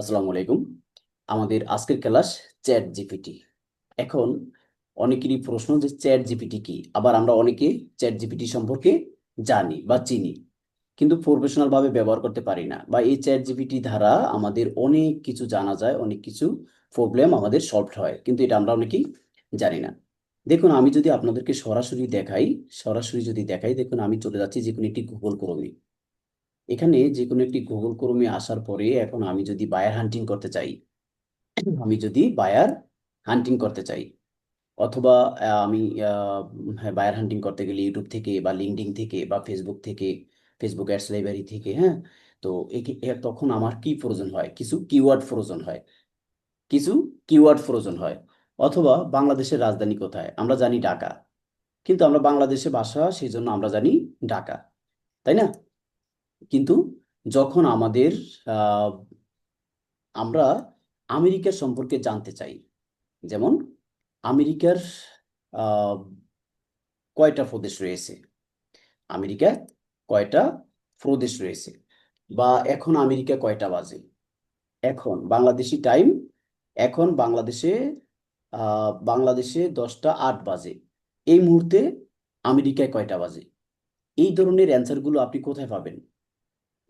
আসসালামু আলাইকুম। আমাদের আজকের ক্লাস চ্যাট জিপিটি এখন অনেকেরই প্রশ্ন যে চ্যাট জিপিটি কি? আবার আমরা অনেকে চ্যাট জিপিটি সম্পর্কে জানি বা চিনি, কিন্তু প্রফেশনাল ভাবে ব্যবহার করতে পারি না বা এই চ্যাট জিপিটি দ্বারা আমাদের অনেক কিছু জানা যায়, অনেক কিছু প্রবলেম আমাদের সলভ হয়, কিন্তু এটা আমরা অনেকেই জানি না। দেখুন, আমি যদি আপনাদেরকে সরাসরি দেখাই, সরাসরি যদি দেখাই, দেখুন, আমি চলে যাচ্ছি যে কোনো একটি গুগল ক্রোমে এখানে যে কোনো একটি গুগল ক্রোমে আসার পরে এখন আমি যদি বায়ার হান্টিং করতে চাই, আমি যদি বায়ার হান্টিং করতে চাই, অথবা আমি বায়ার হান্টিং করতে গেলে ইউটিউব থেকে বা লিঙ্কডিন থেকে বা ফেসবুক থেকে ফেসবুক অ্যাডস লাইব্রেরি থেকে হ্যাঁ? তো তখন আমার কি প্রয়োজন হয়? কিছু কিওয়ার্ড প্রয়োজন হয়। কিছু কিওয়ার্ড প্রয়োজন হয়। অথবা বাংলাদেশের রাজধানী কোথায়? আমরা জানি ঢাকা। কিন্তু আমরা বাংলাদেশে বাসা সেই জন্য আমরা জানি ঢাকা। তাই না? কিন্তু যখন আমাদের আমরা আমেরিকার সম্পর্কে জানতে চাই, যেমন আমেরিকার কয়টা প্রদেশ রয়েছে? আমেরিকার কয়টা প্রদেশ রয়েছে? বা এখন আমেরিকা কয়টা বাজে? এখন বাংলাদেশি টাইম এখন বাংলাদেশে বাংলাদেশে দশটা আট বাজে। এই মুহূর্তে আমেরিকায় কয়টা বাজে? এই ধরনের অ্যান্সারগুলো আপনি কোথায় পাবেন?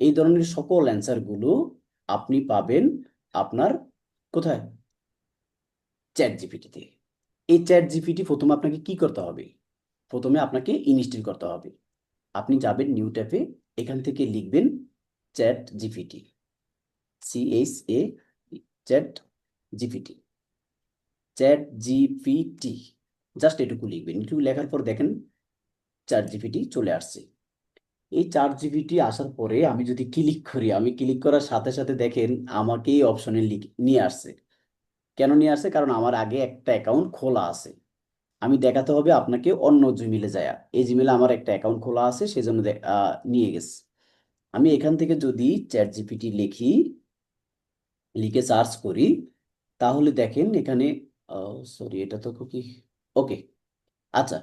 এই ধরনের সকল অ্যান্সারগুলো আপনি পাবেন আপনার কোথায়? চ্যাট জিপিটিতে এই চ্যাট জিপিটি প্রথমে আপনাকে কি করতে হবে? প্রথমে আপনাকে ইনস্টল করতে হবে। আপনি যাবেন নিউ ট্যাবে, এখান থেকে লিখবেন chat GPT CH A chat GPT chat GPT just এটুকু লিখবেন। এটুকু লেখার পর দেখেন চ্যাট জিপিটি চলে আসছে। এই চার জিবিটি আসার পরে আমি যদি ক্লিক করি, আমি ক্লিক করার সাথে সাথে দেখেন আমাকে এই অপশনে নিয়ে আসছে। কেন নিয়ে আসছে? কারণ আমার আগে একটা অ্যাকাউন্ট খোলা আছে। আমি দেখাতে হবে আপনাকে অন্য জিমেলে যায়। এই জিমেলে আমার একটা অ্যাকাউন্ট খোলা আছে, সেজন্য নিয়ে গেছে। আমি এখান থেকে যদি চ্যাট জিপিটি লিখি, লিখে সার্চ করি, তাহলে দেখেন এখানে সরি এটা তো কি ওকে আচ্ছা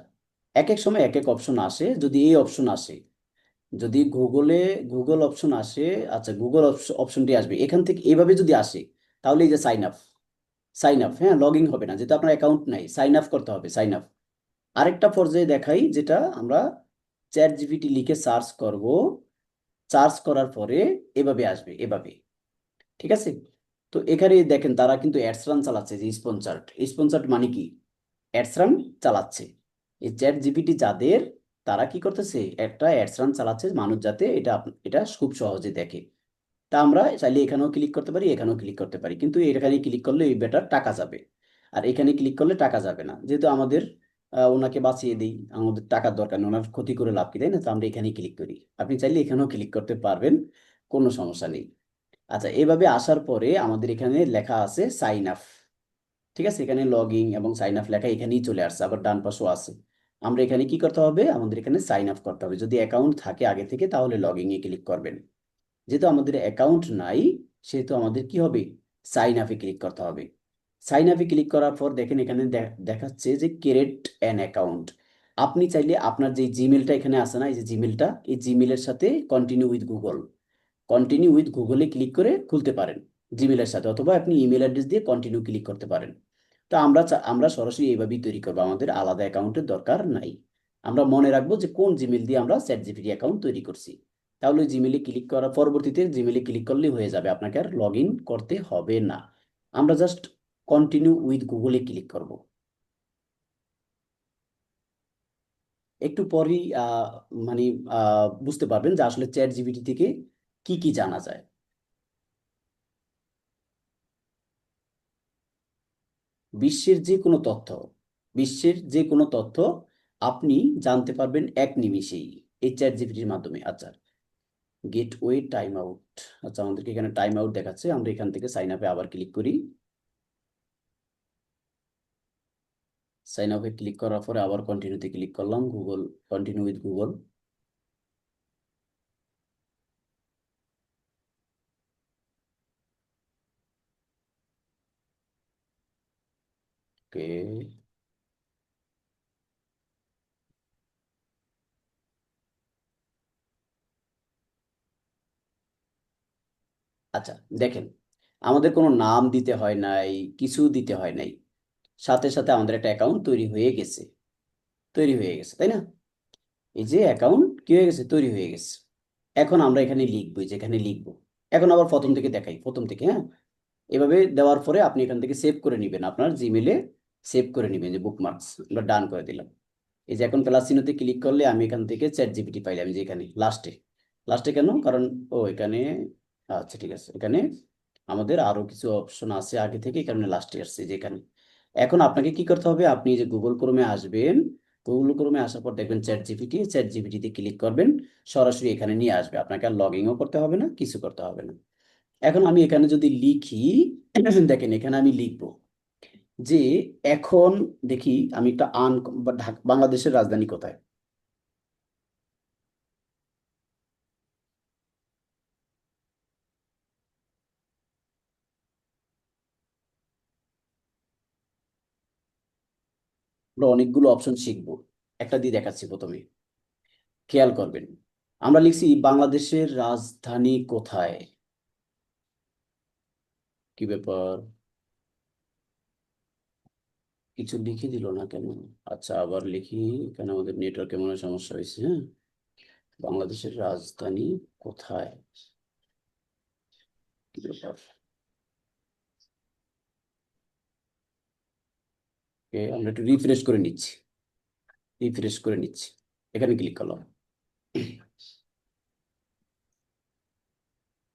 এক এক সময় এক এক অপশন আসে। যদি এই অপশন আসে যদি গুগলে গুগল অপশন আসে আচ্ছা গুগল অপশনটি আসবে, এখান থেকে এইভাবে যদি আসে, তাহলে এই যে সাইন আপ সাইন আপ হ্যাঁ লগ ইন হবে না, যেহেতু আপনার অ্যাকাউন্ট নাই সাইন আপ করতে হবে সাইন আপ আরেকটা পর্যায়ে দেখাই, যেটা আমরা চ্যাট জিপিটি লিখে সার্চ করব সার্চ করার পরে এভাবে আসবে, এভাবে, ঠিক আছে? তো এখানে দেখেন, তারা কিন্তু অ্যাডস রান চালাচ্ছে, যে স্পন্সার্ড স্পন্সার্ড মানে কি? অ্যাডস রান চালাচ্ছে, এই চ্যাট জিপিটি যাদের তারা কি করতেছে? একটা অ্যাডস রান চালাচ্ছে মানুষ যাতে এটা এটা খুব সহজে দেখে। তা আমরা চাইলে এখানেও ক্লিক করতে পারি, এখানেও ক্লিক করতে পারি। কিন্তু এখানে ক্লিক করলে এই বেটার টাকা যাবে। আর এখানে ক্লিক করলে টাকা যাবে না। যেহেতু আমাদের ওনাকে বাঁচিয়ে দিই, আমাদের টাকার দরকার নেই, ওনার ক্ষতি করে লাভ কি, তাই না? তো আমরা এখানেই ক্লিক করি। আপনি চাইলে এখানেও ক্লিক করতে পারবেন, কোনো সমস্যা নেই। আচ্ছা এভাবে আসার পরে আমাদের এখানে লেখা আছে সাইন আপ। ঠিক আছে? এখানে লগ এবং সাইন আপ লেখা এখানেই চলে আসছে, আবার ডান পাশেও আছে। আমরা এখানে কি করতে হবে? আমাদের এখানে সাইন আপ করতে হবে। যদি অ্যাকাউন্ট থাকে আগে থেকে, তাহলে লগ এ ক্লিক করবেন। যেহেতু আমাদের অ্যাকাউন্ট নাই, সেহেতু আমাদের কি হবে? সাইন আপে ক্লিক করতে হবে। সাইন আপে ক্লিক করার পর দেখেন এখানে দেখাচ্ছে যে ক্রিয়েট অ্যান অ্যাকাউন্ট আপনি চাইলে আপনার যে জিমেলটা এখানে আছে না, এই যে জিমেলটা এই জিমেলের সাথে continue with Google continue with গুগলে ক্লিক করে খুলতে পারেন জিমেলের সাথে, অথবা আপনি ইমেল অ্যাড্রেস দিয়ে কন্টিনিউ ক্লিক করতে পারেন। তো আমরা আমরা সরাসরি এইভাবেই তৈরি করব। আমাদের আলাদা অ্যাকাউন্টের দরকার নাই। আমরা মনে রাখব যে কোন জিমেল দিয়ে আমরা চ্যাট জিপিটি অ্যাকাউন্ট তৈরি করছি। তাহলে জিমেলে ক্লিক করার পরবর্তীতে জিমেলে ক্লিক করলেই হয়ে যাবে, আপনাকে আর লগ করতে হবে না। আমরা জাস্ট কন্টিনিউ উইথ গুগলে ক্লিক করব। একটু পরেই মানে বুঝতে পারবেন যে আসলে চ্যাট জিপিটি থেকে কি কি জানা যায়। বিশ্বের যে কোনো তথ্য, বিশ্বের যে কোনো তথ্য আপনি জানতে পারবেন এক নিমিষেই এই চ্যাট জিপিটির মাধ্যমে। আচ্ছা গেটওয়ে টাইম আউট। আচ্ছা আমাদেরকে এখানে টাইম আউট দেখাচ্ছে। আমরা এখান থেকে সাইন আপে আবার ক্লিক করি। সাইন আপে ক্লিক করার পরে আবার কন্টিনিউতে ক্লিক করলাম। গুগল কন্টিনিউ উইথ গুগল আচ্ছা দেখেন, আমাদের কোনো নাম দিতে হয় নাই, কিছু দিতে হয় নাই। সাথে সাথে আমাদের একটা অ্যাকাউন্ট তৈরি হয়ে গেছে। তৈরি হয়ে গেছে, তাই না? এই যে অ্যাকাউন্ট কি হয়ে গেছে? তৈরি হয়ে গেছে। এখন আমরা এখানে লিখব, এই যে এখানে লিখব। এখন আবার প্রথম থেকে দেখাই, প্রথম থেকে হ্যাঁ? এভাবে দেওয়ার পরে আপনি এখান থেকে সেভ করে নেবেন আপনার জিমেলে সেভ করে নেবেন, যে বুকমার্কস আমরা ডান করে দিলাম। এই যে এখন প্লাস চিহ্নতে ক্লিক করলে আমি এখান থেকে চ্যাট জিপিটি পাইলাম যে এখানে লাস্টে লাস্টে কেন? কারণ, ও এখানে আচ্ছা ঠিক আছে, এখানে আমাদের আরও কিছু অপশন আছে আগে থেকে কারণে লাস্টে আসছে যে এখানে। এখন আপনাকে কি করতে হবে? আপনি যে গুগল ক্রোমে আসবেন গুগল ক্রোমে আসার পর দেখবেন চ্যাট জিপিটি চ্যাট জিপিটিতে ক্লিক করবেন, সরাসরি এখানে নিয়ে আসবে। আপনাকে আর লগ ইনও করতে হবে না, কিছু করতে হবে না। এখন আমি এখানে যদি লিখি, দেখেন এখানে আমি লিখব। যে এখন দেখি আমি একটা আন বাংলাদেশের রাজধানী কোথায়? আমরা অনেকগুলো অপশন শিখব। একটা দিয়ে দেখাচ্ছি প্রথমে। খেয়াল করবেন, আমরা লিখছি বাংলাদেশের রাজধানী কোথায়? কি ব্যাপার? কিছু লিখে দিল না কেন? আচ্ছা আবার লিখি এখানে আমাদের নেটওয়ার্কে মনে হয় সমস্যা হয়েছে হ্যাঁ? বাংলাদেশের রাজধানী কোথায়? আমরা একটু রিফ্রেশ করে নিচ্ছি। রিফ্রেশ করে নিচ্ছি। এখানে ক্লিক করলাম।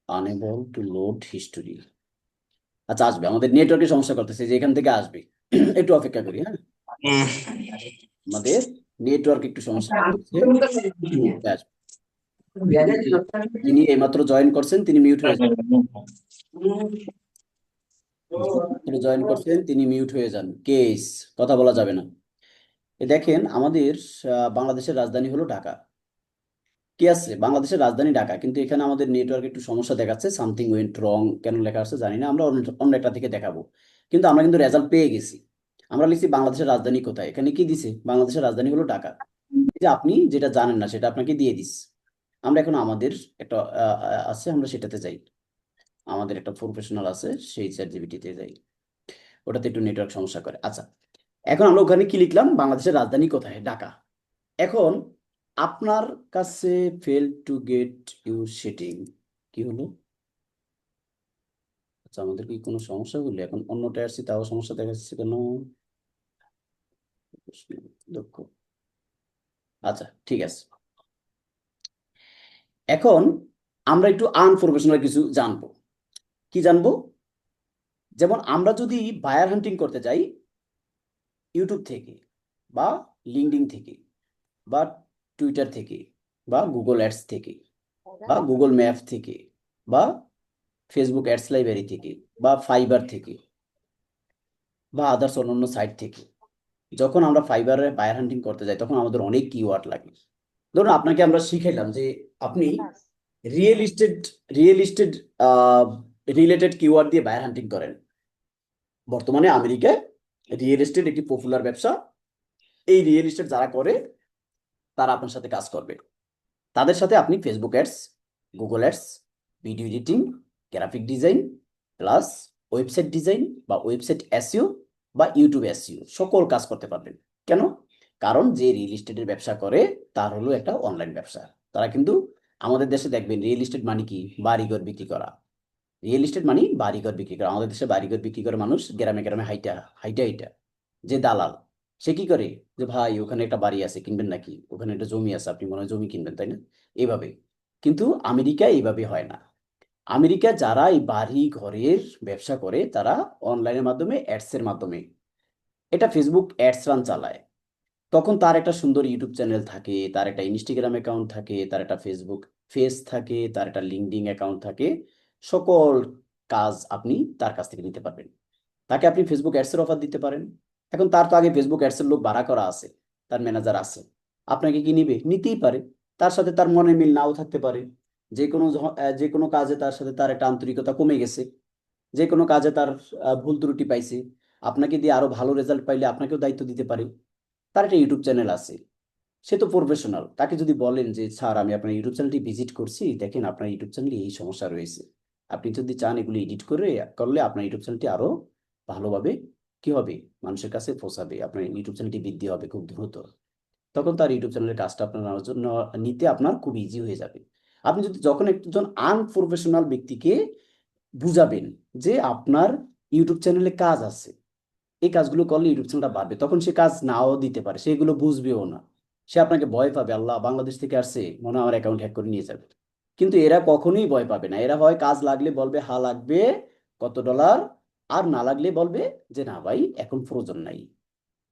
আনএবল টু লোড হিস্টোরি আচ্ছা আসবে। আমাদের নেটওয়ার্কের সমস্যা করতেছে যে এখান থেকে আসবে। একটু অপেক্ষা করি হ্যাঁ? আমাদের নেটওয়ার্ক একটু সমস্যা আসবে। যিনি এইমাত্র জয়েন করছেন তিনি মিউট হয়ে যান। তিনি জয়েন করছেন তিনি মিউট হয়ে যান। কেস কথা বলা যাবে না। এ দেখেন আমাদের বাংলাদেশের রাজধানী হলো ঢাকা। কি আছে? বাংলাদেশের রাজধানী ঢাকা। কিন্তু এখানে আমাদের নেটওয়ার্ক একটু সমস্যা দেখাচ্ছে। সামথিং ওয়েন্ট রং কেন লেখা আছে জানি না। আমরা অন্য অন্য একটা থেকে দেখাবো। কিন্তু আমরা কিন্তু রেজাল্ট পেয়ে গেছি। আমরা লিখছি বাংলাদেশের রাজধানী কোথায়? এখানে কি দিছে? বাংলাদেশের রাজধানী হলো ঢাকা। যে আপনি যেটা জানেন না, সেটা আপনাকে দিয়ে দিস। আমরা এখন আমাদের একটা আছে, আমরা সেটাতে যাই। আমাদের একটা প্রফেশনাল আছে, সেই চ্যাট জিপিটিতে যাই। ওটাতে একটু নেটওয়ার্ক সমস্যা করে। আচ্ছা এখন আমরা ওখানে কি লিখলাম? বাংলাদেশের রাজধানী কোথায়? ঢাকা। এখন আপনার কাছে fail to get you setting কি হলো? আচ্ছা আমাদের কি কোনো সমস্যা হলো এখন অন্যটা আসছি, তাও সমস্যা দেখা যাচ্ছে কেন? দুঃখ। আচ্ছা ঠিক আছে। এখন আমরা একটু আনপ্রফেশনাল কিছু জানব। কি জানব? যেমন আমরা যদি বায়ার হান্টিং করতে যাই ইউটিউব থেকে বা লিঙ্কডিন থেকে বা টুইটার থেকে বা গুগল অ্যাডস থেকে বা গুগল ম্যাপ থেকে বা ফেসবুক অ্যাডস লাইব্রেরি থেকে বা ফাইবার থেকে বা আদার্স অন্যান্য সাইট থেকে। যখন আমরা ফাইবারে বায়ার হান্টিং করতে যাই তখন আমাদের অনেক কিওয়ার্ড লাগে। ধরুন আপনাকে আমরা শিখাইলাম যে আপনি real estate real estate related keyword দিয়ে বায়ার হান্টিং করেন। বর্তমানে আমেরিকায় রিয়েল এস্টেট একটি পপুলার ব্যবসা। এই রিয়েল এস্টেট যারা করে তারা আপনার সাথে কাজ করবে। তাদের সাথে আপনি Facebook ads Google ads video editing graphic design plus website design বা ওয়েবসাইট এসইও বা ইউটিউব এসইও সকল কাজ করতে পারবেন। কেন? কারণ যে রিয়েল এস্টেটের ব্যবসা করে, তার হলো একটা অনলাইন ব্যবসা। তারা কিন্তু আমাদের দেশে দেখবেন রিয়েল এস্টেট মানে কি? বাড়িঘর বিক্রি করা। রিয়েল এস্টেট মানে বাড়িঘর বিক্রি করা। আমাদের দেশে বাড়িঘর বিক্রি করে মানুষ গ্রামে গ্রামে হাইটা হাইটা হাইটা যে দালাল, সে কি করে? যে ভাই, ওখানে একটা বাড়ি আছে, কিনবেন নাকি? ওখানে একটা জমি আছে, আপনি মনে হয় জমি কিনবেন, তাই না? এইভাবে কিন্তু আমেরিকা এইভাবে হয় না। আমেরিকা যারা এই বাড়ি ঘরের ব্যবসা করে, তারা অনলাইনের মাধ্যমে অ্যাডস এর মাধ্যমে এটা ফেসবুক অ্যাডস রান চালায়। তখন তার একটা সুন্দর ইউটিউব চ্যানেল থাকে, তার একটা ইনস্টাগ্রাম অ্যাকাউন্ট থাকে, তার একটা ফেসবুক ফেস থাকে, তার একটা লিঙ্কডিন অ্যাকাউন্ট থাকে। সকল কাজ আপনি তার কাছ থেকে নিতে পারবেন। তাকে আপনি ফেসবুক অ্যাডসের অফার দিতে পারেন। এখন তার তো আগে ফেসবুক অ্যাডসের লোক ভাড়া করা আছে, তার ম্যানেজার আছে। আপনাকে কি নিবে? নিতেই পারে। তার সাথে তার মনে মিল নাও থাকতে পারে। যে কোনো যে কোনো কাজে তার সাথে তার একটা আন্তরিকতা কমে গেছে, যে কোনো কাজে তার ভুল ত্রুটি পাইছে, আপনাকে দিয়ে আরও ভালো রেজাল্ট পাইলে আপনাকেও দায়িত্ব দিতে পারে। তার একটা ইউটিউব চ্যানেল আছে, সে তো প্রফেশনাল তাকে যদি বলেন যে, স্যার, আমি আপনার ইউটিউব চ্যানেলটি ভিজিট করছি, দেখেন আপনার ইউটিউব চ্যানেলে এই সমস্যা রয়েছে। আপনি যদি চান এগুলো এডিট করে, করলে আপনার ইউটিউব চ্যানেলটি আরও ভালোভাবে কি হবে? মানুষের কাছে পৌঁছাবে, আপনার ইউটিউব চ্যানেলটি বৃদ্ধি হবে খুব দ্রুত। তখন তার ইউটিউব চ্যানেলের কাজটা আপনার জন্য নিতে আপনার খুব ইজি হয়ে যাবে। আপনি যদি যখন একজন আনপ্রফেশনাল ব্যক্তিকে বুঝাবেন যে আপনার ইউটিউব চ্যানেলে কাজ আছে, এই কাজগুলো করলে ইউটিউব চ্যানেলটা বাড়বে, তখন সে কাজ নাও দিতে পারে সেগুলো বুঝবেও না। সে আপনাকে ভয় পাবে, আল্লাহ বাংলাদেশ থেকে আসছে, মনে হয় আমার অ্যাকাউন্ট হ্যাক করে নিয়ে যাবে। কিন্তু এরা কখনোই ভয় পাবে না, এরা হয় কাজ লাগলে বলবে, হা, লাগবে, কত ডলার আর না লাগলে বলবে যে, না ভাই, এখন প্রয়োজন নাই।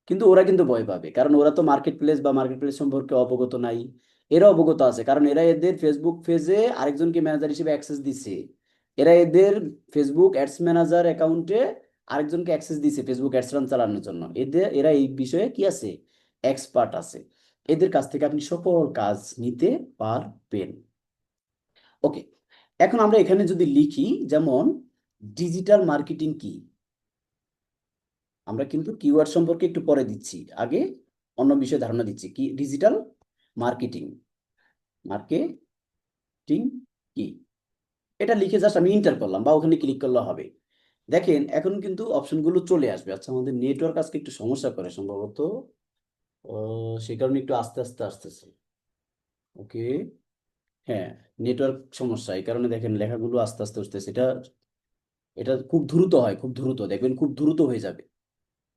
কিন্তু ওরা কিন্তু ভয় পাবে, কারণ ওরা তো মার্কেট প্লেস বা মার্কেট প্লেস সম্পর্কে অবগত নাই। এরা অবগত আছে। কারণ এরা এদের ফেসবুক পেজে আরেকজনকে ম্যানেজার হিসেবে অ্যাক্সেস দিচ্ছে এরা এদের ফেসবুক অ্যাডস ম্যানেজার অ্যাকাউন্টে আরেকজনকে অ্যাক্সেস দিচ্ছে ফেসবুক অ্যাডস রান চালানোর জন্য। এদের, এরা এই বিষয়ে কি আছে? এক্সপার্ট আছে। এদের কাছ থেকে আপনি সকল কাজ নিতে পারবেন। ওকে এখন আমরা এখানে যদি লিখি, যেমন ডিজিটাল মার্কেটিং কি? আমরা কিন্তু কিওয়ার্ড সম্পর্কে একটু পরে দিচ্ছি। আগে অন্য বিষয়ে ধারণা দিচ্ছি। কি? Digital marketing. মার্কেটিং কি? এটা লিখে জাস্ট আমি ইন্টার করলাম বা ওখানে ক্লিক করলে হবে। দেখেন, এখন কিন্তু অপশনগুলো চলে আসবে। আচ্ছা আমাদের নেটওয়ার্ক আজকে একটু সমস্যা করে সম্ভবত। সে কারণে একটু আস্তে আস্তে আসতেছে। ওকে হ্যাঁ নেটওয়ার্ক সমস্যা। এই কারণে দেখেন লেখাগুলো আস্তে আস্তে আসতেছে এটা এটা খুব দ্রুত হয়, খুব দ্রুত। দেখবেন খুব দ্রুত হয়ে যাবে।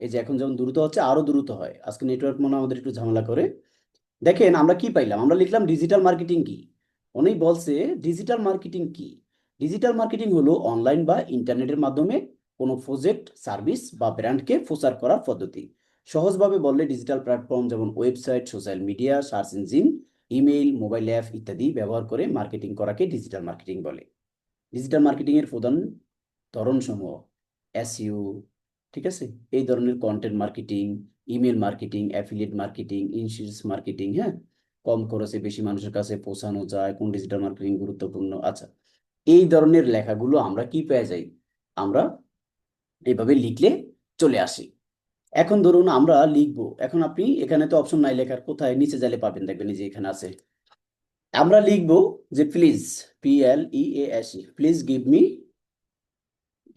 এই যে এখন যেমন দ্রুত হচ্ছে, আরও দ্রুত হয়। আজকে নেটওয়ার্ক মনে আমাদের একটু ঝামেলা করে। দেখেন আমরা কি পাইলাম? আমরা লিখলাম ডিজিটাল মার্কেটিং কি? উনি বলছে ডিজিটাল মার্কেটিং কি? ডিজিটাল মার্কেটিং হলো অনলাইন বা ইন্টারনেটের মাধ্যমে কোনো প্রজেক্ট সার্ভিস বা ব্র্যান্ডকে প্রচার করার পদ্ধতি। সহজভাবে বললে ডিজিটাল প্ল্যাটফর্ম যেমন website social media search engine email mobile app ইত্যাদি ব্যবহার করে মার্কেটিং করাকে ডিজিটাল মার্কেটিং বলে। ডিজিটাল মার্কেটিংয়ের প্রধান ধরনসমূহ এসইউ ঠিক আছে? এই ধরনের content marketing email marketing affiliate marketing insurance marketing হ্যাঁ? কম খরচে বেশি মানুষের কাছে পৌঁছানো যায়, কোন ডিজিটাল মার্কেটিং গুরুত্বপূর্ণ? আচ্ছা এই ধরনের লেখাগুলো আমরা কি পেয়ে যাই? আমরা এইভাবে লিখলে চলে আসি। এখন ধরুন আমরা লিখব, এখন আপনি এখানে তো অপশন নাই লেখার, কোথায়? নিচে যালে পাবেন, দেখবেন যে এখানে আছে। আমরা লিখব যে please P L E S please give me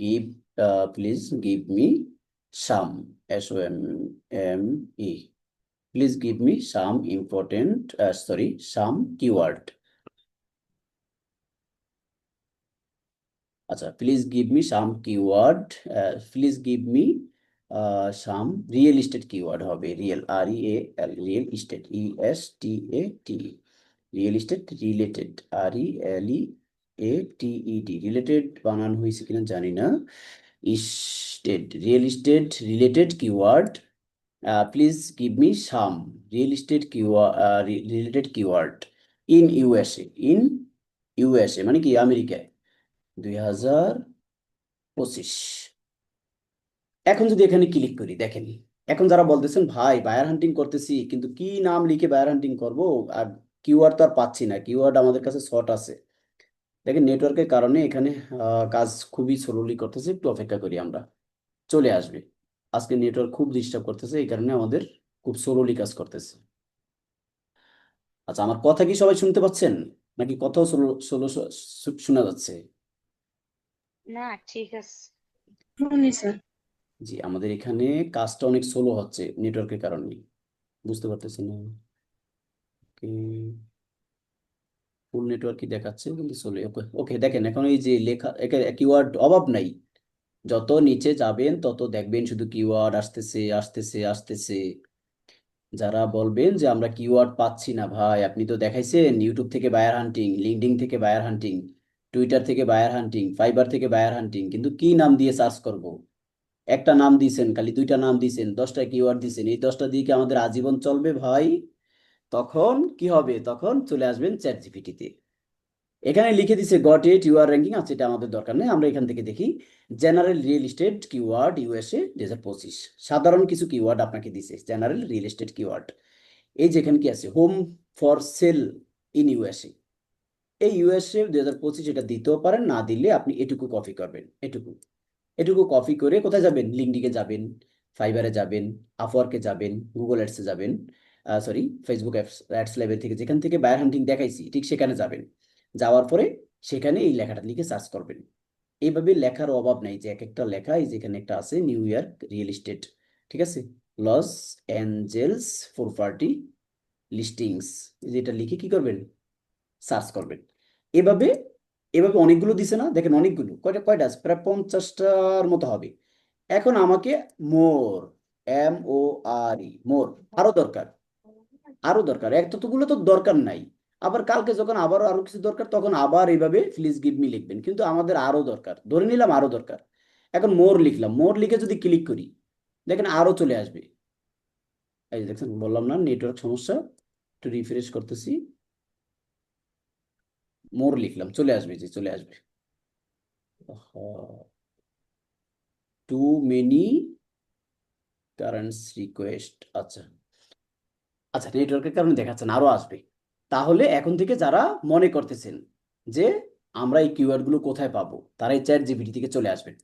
give please give me some S O M M E please give me some important sorry some keyword আচ্ছা please give me some keyword please give me some real estate keyword হবে। Real R E L real estate E S T A T real estate related R E L E A T E T related বানান হয়েছে কিনা জানি না। Estate real estate related keyword please give me some real estate keyword related keyword in USA in USA মানে কি? আমেরিকায় দুই হাজার পঁচিশ। এখন যদি এখানে ক্লিক করি, দেখেন, এখন যারা বলতেছেন, ভাই বায়ার হান্টিং করতেছি, কিন্তু কি নাম লিখে বায়ার হান্টিং করব? আর কিওয়ার্ড তো আর পাচ্ছি না কিওয়ার্ড আমাদের কাছে শর্ট আছে। দেখেন নেটওয়ার্কের কারণে এখানে আহ, কাজ খুবই স্লোলি করতেছে একটু অপেক্ষা করি আমরা। চলে আসবে। আজকে নেটওয়ার্ক খুব ডিস্টার্ব করতেছে এই কারণে আমাদের খুব স্লোলি কাজ করতেছে। আচ্ছা আমার কথা কি সবাই শুনতে পাচ্ছেন? নাকি কথাও স্লো স্লো শোনা যাচ্ছে? না ঠিক আছে শুনি স্যার। জি আমাদের এখানে কাজটা অনেক স্লো হচ্ছে নেটওয়ার্কের কারণে বুঝতে পারতেছি না? ওকে। নেটওয়ার্কই দেখাচ্ছে কিন্তু স্লো ওকে ওকে, দেখেন এখন এই যে লেখা কিওয়ার্ড অভাব নাই। যত নিচে যাবেন, তত দেখবেন শুধু কিওয়ার্ড আসতেছে আসতেছে আসতেছে। যারা বলবেন যে আমরা কিওয়ার্ড পাচ্ছি না, ভাই, আপনি তো দেখাইছেন ইউটিউব থেকে বায়ার হান্টিং লিঙ্কডিন থেকে বায়ার হান্টিং টুইটার থেকে বায়ার হান্টিং ফাইবার থেকে বায়ার হান্টিং কিন্তু কি নাম দিয়ে সার্চ করব? একটা নাম দিয়েছেন, খালি দুইটা নাম দিয়েছেন, দশটা কিওয়ার্ড দিয়েছেন, এই দশটা দিয়ে কি আমাদের আজীবন চলবে, ভাই? তখন কি হবে? তখন চলে আসবেন চ্যাট জিপিটিতে এখানে লিখে দিছে গট ইট ইউআর র্যাঙ্কিং আছে, এটা আমাদের দরকার নেই। আমরা এখান থেকে দেখি general real estate keyword USA দুই হাজার পঁচিশ সাধারণ কিছু কিওয়ার্ড আপনাকে দিছে জেনারেল রিয়েল এস্টেট কিওয়ার্ড এই যেখানে কি আছে home for sale in USA এই ইউএসএ দুই হাজার পঁচিশ এটা দিতেও পারেন, না দিলে আপনি এটুকু কপি করবেন, এটুকু। এটুকু কপি করে কোথায় যাবেন? লিঙ্কডিকে যাবেন ফাইবারে যাবেন আপওয়ার্কে যাবেন গুগল অ্যাডসে যাবেন। সরি ফেসবুক অ্যাডস ল্যাবের থেকে যেখান থেকে বায়ার হান্টিং দেখাইছি, ঠিক সেখানে যাবেন। যাওয়ার পরে সেখানে এই লেখাটা লিখে সার্চ করবেন। এইভাবে লেখার অভাব নাই যে এক একটা লেখা এই যেখানে একটা আছে নিউ ইয়র্ক রিয়েল এস্টেট ঠিক আছে? লস অ্যাঞ্জেলস প্রপার্টি লিস্টিংস যেটা লিখে কি করবেন? সার্চ করবেন। এভাবে এভাবে অনেকগুলো দিছে না? দেখেন অনেকগুলো, কয়টা কয়টা আছে? প্রায় পঞ্চাশটার মতো হবে। এখন আমাকে মোর এম ও আর ই মোর, আরও দরকার। আরও দরকার। এক ততগুলো তো দরকার নাই। আবার কালকে যখন আবারও আরও কিছু দরকার, তখন আবার এইভাবে প্লিজ গিভ মি লিখবেন। কিন্তু আমাদের আরও দরকার। ধরে নিলাম আরও দরকার। এখন মোর লিখলাম। মোর লিখে যদি ক্লিক করি, দেখেন আরও চলে আসবে। এই দেখছেন, বললাম না নেটওয়ার্ক সমস্যা, একটু রিফ্রেশ করতেছি। মোর লিখলাম, চলে আসবে যে, চলে আসবে। টু মেনি কারেন্টস রিকোয়েস্ট আচ্ছা। আচ্ছা নেটওয়ার্কের কারণে দেখাচ্ছে না আরও আসবে। তাহলে এখন থেকে যারা মনে করতেছেন যে আমরা এই কিওয়ার্ডগুলো কোথায় পাবো তারা এই চ্যাট জিপিটি থেকে চলে আসবেন।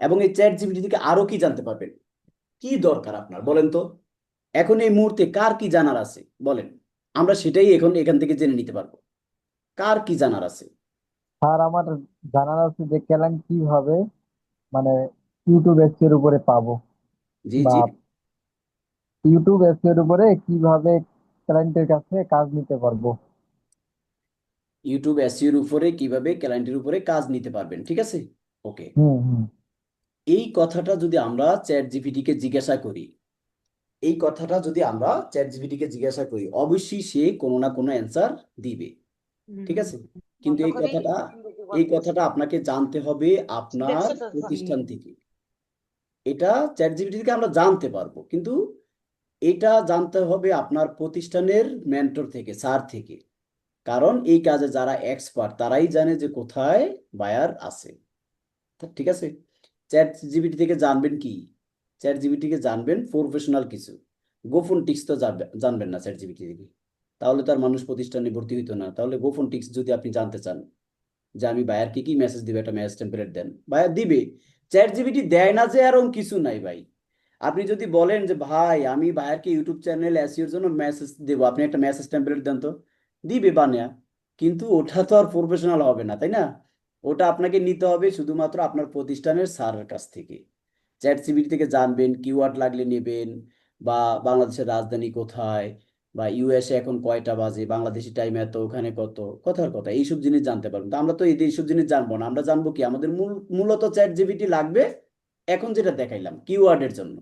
এবং এই চ্যাট জিপিটি থেকে আরও কি জানতে পারবেন? কি দরকার আপনার বলেন তো? এখন এই মুহূর্তে কার কি জানার আছে বলেন। আমরা সেটাই এখন এখান থেকে জেনে নিতে পারব। কার কি জানার আছে? স্যার আমার জানার আছে যে ক্যালান কীভাবে মানে ইউটিউব এর উপরে পাবো। জি জি। ইউটিউব এর উপরে কীভাবে ক্লায়েন্টের কাছে কাজ নিতে পারব। ইউটিউব এসইওর উপরে কীভাবে ক্লায়েন্টের উপরে কাজ নিতে পারবেন ঠিক আছে? ওকে। হুম হুম। এই কথাটা যদি আমরা চ্যাট জিপিটি কে জিজ্ঞাসা করি এই কথাটা যদি আমরা চ্যাট জিপিটি কে জিজ্ঞাসা করি অবশ্যই সে কোনো না কোনো অ্যান্সার দিবে ঠিক আছে? কিন্তু এই কথাটা এই কথাটা আপনাকে জানতে হবে আপনার প্রতিষ্ঠান থেকে। এটা চ্যাট জিপিটি থেকে আমরা জানতে পারব কিন্তু এটা জানতে হবে আপনার প্রতিষ্ঠানের মেন্টর থেকে স্যার থেকে। কারণ এই কাজে যারা এক্সপার্ট তারাই জানে যে কোথায় বায়ার আছে। ঠিক আছে? চ্যাট জিবিটি থেকে জানবেন কি? চ্যাট জিপিটি থেকে জানবেন প্রফেশনাল কিছু। গোপন টিক্স তো জানবে- জানবেন না চ্যাট জিবিটি থেকে। তাহলে তার মানুষ প্রতিষ্ঠানে ভর্তি হইতো না। তাহলে গোপন টিক্স যদি আপনি জানতে চান, যে আমি বায়ারকে কি মেসেজ দিবে, একটা মেসেজ টেমপ্লেট দেন। বায়ার দিবে। চ্যাট জিবিটি দেয় না যে এরকম কিছু নাই ভাই। আপনি যদি বলেন যে, ভাই, আমি বায়ারকে ইউটিউব চ্যানেল এসইওর জন্য মেসেজ দেবো। আপনি একটা মেসেজ টেমপ্লেট দেন তো। দিবে বানিয়া। কিন্তু ওটা তো আর প্রফেশনাল হবে না, তাই না? ওটা আপনাকে নিতে হবে শুধুমাত্র আপনার প্রতিষ্ঠানের স্যারের কাছ থেকে। চ্যাট জিপিটি থেকে জানবেন কিওয়ার্ড লাগলে নেবেন, বা বাংলাদেশের রাজধানী কোথায়, বা ইউএসএ এখন কয়টা বাজে, বাংলাদেশি টাইম এত, ওখানে কত, কথার কথা, এইসব জিনিস জানতে পারবেন। তো আমরা তো এই এইসব জিনিস জানব না। আমরা জানব কি? আমাদের মূল, মূলত চ্যাট জিবিটি লাগবে এখন যেটা দেখাইলাম কিওয়ার্ডের জন্য।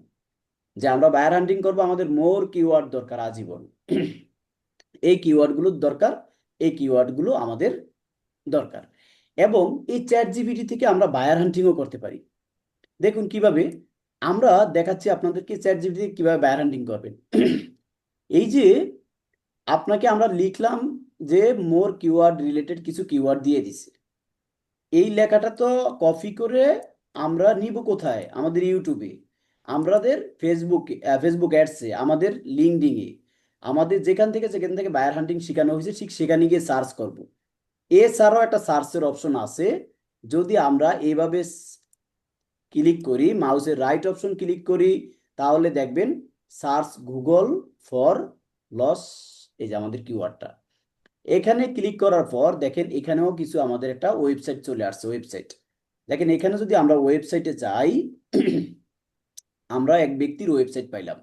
যে আমরা বায়ার হান্টিং করব, আমাদের মোর কিওয়ার্ড দরকার আজীবন। এই কিওয়ার্ডগুলোর দরকার, এই কিওয়ার্ডগুলো আমাদের দরকার। এবং এই চ্যাট জিবিটি থেকে আমরা বায়ার হান্টিংও করতে পারি। দেখুন কীভাবে আমরা দেখাচ্ছি আপনাদেরকে চ্যাট থেকে কীভাবে বায়ার হান্টিং করবেন। এই যে আপনাকে আমরা লিখলাম যে মোর কিওয়ার্ড রিলেটেড কিছু কিওয়ার্ড দিয়ে দিছে। এই লেখাটা তো কপি করে আমরা নিব কোথায়? আমাদের ইউটিউবে আমাদের ফেসবুক ফেসবুক অ্যাডসে আমাদের লিঙ্কডিনে আমাদের যেখান থেকে যেখান থেকে বায়ার হান্টিং শেখানো হয়েছে, ঠিক সেখানে গিয়ে সার্চ করব। এছাড়াও একটা সার্চের অপশন আছে, যদি আমরা এইভাবে ক্লিক করি মাউসের রাইট অপশন ক্লিক করি, তাহলে দেখবেন সার্চ গুগল ফর লস এই যে আমাদের কিওয়ার্ডটা এখানে ক্লিক করার পর দেখেন এখানেও কিছু আমাদের একটা ওয়েবসাইট চলে আসছে ওয়েবসাইট দেখেন এখানে যদি আমরা ওয়েবসাইটে যাই আমরা এক ব্যক্তির ওয়েবসাইট পাইলাম।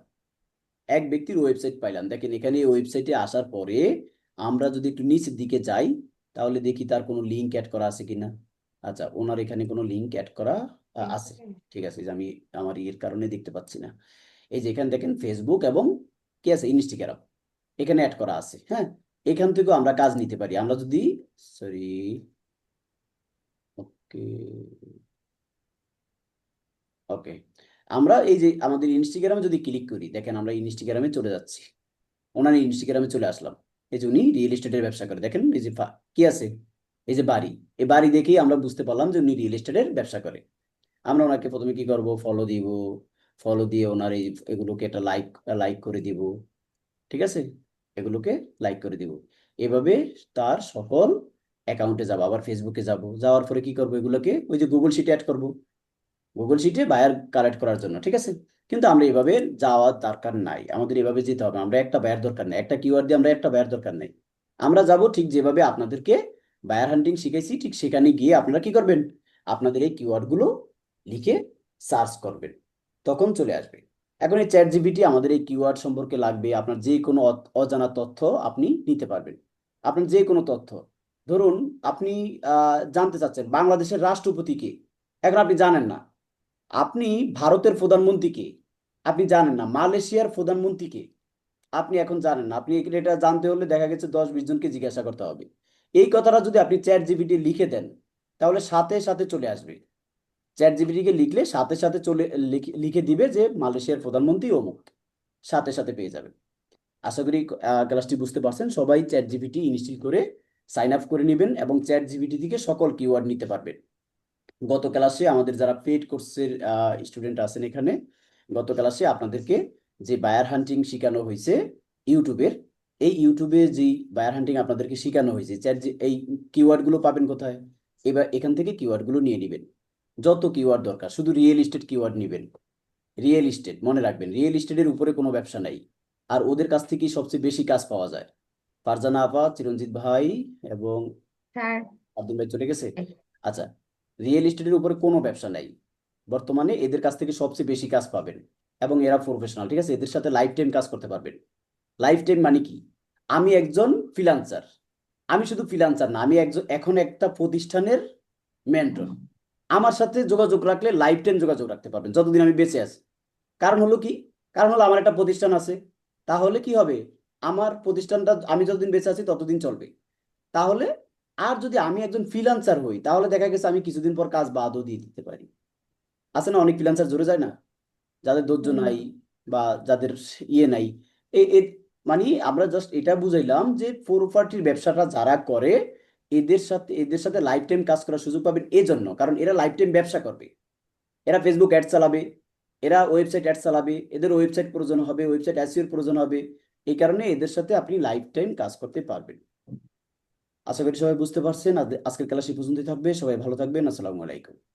এক ব্যক্তির ওয়েবসাইট পাইলাম। দেখেন এখানে ওয়েবসাইটে আসার পরে আমরা যদি একটু নিচের দিকে যাই তাহলে দেখি তার কোনো লিঙ্ক অ্যাড করা আছে কিনা। আচ্ছা ওনার এখানে কোনো লিঙ্ক অ্যাড করা আছে। ঠিক আছে যে আমি আমার ইয়ের কারণে দেখতে পাচ্ছি না। এই যে এখানে দেখেন ফেসবুক এবং কি আছে? ইনস্টাগ্রাম এখানে অ্যাড করা আছে হ্যাঁ? এখান থেকেও আমরা কাজ নিতে পারি। আমরা যদি সরি ওকে ওকে আমরা এই যে আমাদের ইনস্টাগ্রামে যদি ক্লিক করি, দেখেন আমরা ইনস্টাগ্রামে চলে যাচ্ছি। ওনার ইনস্টাগ্রামে চলে আসলাম। এই যে উনি রিয়েল এস্টেটের ব্যবসা করে। দেখেন এই যে কি আছে? এই যে বাড়ি। এই বাড়ি দেখেই আমরা বুঝতে পারলাম যে উনি রিয়েল এস্টেটের ব্যবসা করে। আমরা ওনাকে প্রথমে কি করব? ফলো দিব। ফলো দিয়ে ওনার এই এগুলোকে একটা লাইক লাইক করে দিব। ঠিক আছে? এগুলোকে লাইক করে দিব। এভাবে তার সকল অ্যাকাউন্টে যাব। আবার ফেসবুকে যাব। যাওয়ার পরে কি করব এগুলোকে? ওই যে গুগল শিটে অ্যাড করব। গুগল শিটে বায়ার কালেক্ট করার জন্য, ঠিক আছে? কিন্তু আমরা এভাবে যাওয়ার দরকার নাই। আমাদের এভাবে যেতে হবে। আমরা একটা বায়ার দরকার নেই। একটা কিওয়ার্ড দিয়ে আমরা একটা বায়ার দরকার নেই। আমরা যাব ঠিক যেভাবে আপনাদেরকে বায়ার হান্টিং শিখাইছি, ঠিক সেখানে গিয়ে আপনারা কি করবেন? আপনাদের এই কিওয়ার্ডগুলো লিখে সার্চ করবেন। তখন চলে আসবে। এখন এই চ্যাট জিবিটি আমাদের এই কিওয়ার্ড সম্পর্কে লাগবে। আপনার যে কোনো অজানা তথ্য আপনি নিতে পারবেন। আপনার যে কোনো তথ্য। ধরুন, আপনি জানতে চাচ্ছেন, বাংলাদেশের রাষ্ট্রপতি কে? এখন আপনি জানেন না। আপনি ভারতের প্রধানমন্ত্রী কে আপনি জানেন না, মালয়েশিয়ার প্রধানমন্ত্রী কে আপনি এখন জানেন না। আপনি এটা জানতে হলে দেখা গেছে দশ বিশ জনকে জিজ্ঞাসা করতে হবে। এই কথাটা যদি আপনি চ্যাট জিপিটি লিখে দেন, তাহলে সাথে সাথে চলে আসবে। চ্যাট জিপিটিকে লিখলে সাথে সাথে চলে, লিখে দিবে যে মালয়েশিয়ার প্রধানমন্ত্রী অমুক, সাথে সাথে পেয়ে যাবে। আশা করি ক্লাসটি বুঝতে পারছেন। সবাই চ্যাট জিপিটি ইনস্টল করে সাইন আপ করে নেবেন এবং চ্যাট জিপিটি থেকে সকল কিওয়ার্ড নিতে পারবেন। গত ক্লাসে আমাদের যারা পেড কোর্সের স্টুডেন্ট আছেন এখানে গত ক্লাসে আপনাদেরকে যে বায়ার হান্টিং শেখানো হয়েছে ইউটিউবের এই ইউটিউবে যেই বায়ার হান্টিং আপনাদেরকে শেখানো হয়েছে চ্যাট এই কিওয়ার্ডগুলো পাবেন কোথায়? এবার এখান থেকে কিওয়ার্ডগুলো নিয়ে নেবেন। যত কিওয়ার্ড দরকার শুধু রিয়েল এস্টেট কিওয়ার্ড নেবেন। রিয়েল ইস্টেট মনে রাখবেন রিয়েল ইস্টেটের উপরে কোনো ব্যবসা নাই। আর ওদের কাছ থেকেই সবচেয়ে বেশি কাজ পাওয়া যায়। ফারজানা আপা চিরঞ্জিত ভাই এবং স্যার আব্দুল ভাই চলে গেছে? আচ্ছা রিয়েল এস্টেটের উপরে কোনো ব্যবসা নাই। বর্তমানে এদের কাছ থেকে সবচেয়ে বেশি কাজ পাবেন এবং এরা প্রফেশনাল ঠিক আছে? এদের সাথে লাইফ টাইম কাজ করতে পারবেন। লাইফ টাইম মানে কি? আমি একজন ফ্রিল্যান্সার আমি শুধু ফ্রিল্যান্সার না, আমি একজন, এখন একটা প্রতিষ্ঠানের মেন্টর আমার সাথে যোগাযোগ রাখলে লাইফ টাইম যোগাযোগ রাখতে পারবেন, যতদিন আমি বেঁচে আছি। কারণ হলো কি? কারণ হলো আমার একটা প্রতিষ্ঠান আছে। তাহলে কি হবে? আমার প্রতিষ্ঠানটা আমি যতদিন বেঁচে আছি ততদিন চলবে। তাহলে আর যদি আমি একজন ফ্রিল্যান্সার হই তাহলে দেখা গেছে আমি কিছুদিন পর কাজ বাদও দিয়ে দিতে পারি। আছে না অনেক ফ্রিল্যান্সার জোরে যায় না? যাদের ধৈর্য নাই বা যাদের ইয়ে নাই। মানে আমরা জাস্ট এটা বুঝাইলাম যে প্রপার্টির ব্যবসাটা যারা করে এদের সাথে এদের সাথে লাইফ টাইম কাজ করার সুযোগ পাবেন এজন্য। কারণ এরা লাইফ টাইম ব্যবসা করবে। এরা ফেসবুক অ্যাড চালাবে এরা ওয়েবসাইট অ্যাড চালাবে এদের ওয়েবসাইট প্রয়োজন হবে ওয়েবসাইট অ্যাসিওর প্রয়োজন হবে। এই কারণে এদের সাথে আপনি লাইফ টাইম কাজ করতে পারবেন। আশা করি সবাই বুঝতে পারছেন। আজ- আজকের ক্লাস এই পর্যন্তই থাকবে। সবাই ভালো থাকবেন। আসসালামু আলাইকুম।